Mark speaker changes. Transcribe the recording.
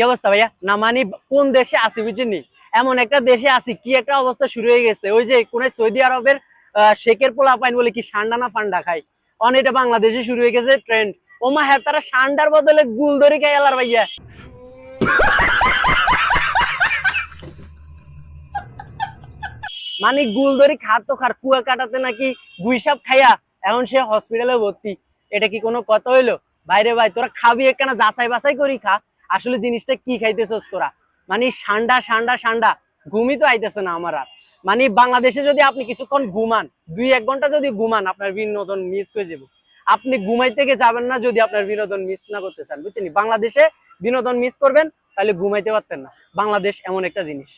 Speaker 1: কি অবস্থা ভাইয়া? না মানে কোন দেশে আছি বুঝছেন এমন একটা দেশে আছি, কি একটা অবস্থা শুরু হয়ে গেছে। ওই যে কোন সৌদি আরবের শেখের পোলা পাইন বলে কি সান্ডা না ফান্ডা খাই? অন এটা বাংলাদেশে শুরু হয়ে গেছে ট্রেন্ড ওমা হ্যাঁ তারা সান্ডার বদলে গুল ধরে খাই আলার ভাইয়া। মানে গুল গুলদরি খাত তো খার, কুয়া কাটাতে নাকি গুইসাপ খাইয়া এখন সে হসপিটালে ভর্তি। এটা কি কোনো কথা হইল? বাইরে ভাই, তোরা খাবি একখানা যাচাই বাছাই করি খা। আসলে জিনিসটা কি খাইতেছস তোরা? মানে সান্ডা সান্ডা সান্ডা, ঘুমই তো আইতেছে না আমার আর। মানে বাংলাদেশে যদি আপনি কিছুক্ষণ ঘুমান, দুই এক ঘণ্টা যদি ঘুমান, আপনার বিনোদন মিস করে যাব। আপনি ঘুমাই থেকে যাবেন না যদি আপনার বিনোদন মিস না করতে চান, বুঝছেন বাংলাদেশে বিনোদন মিস করবেন, তাহলে ঘুমাইতে পারতেন না। বাংলাদেশ এমন একটা জিনিস।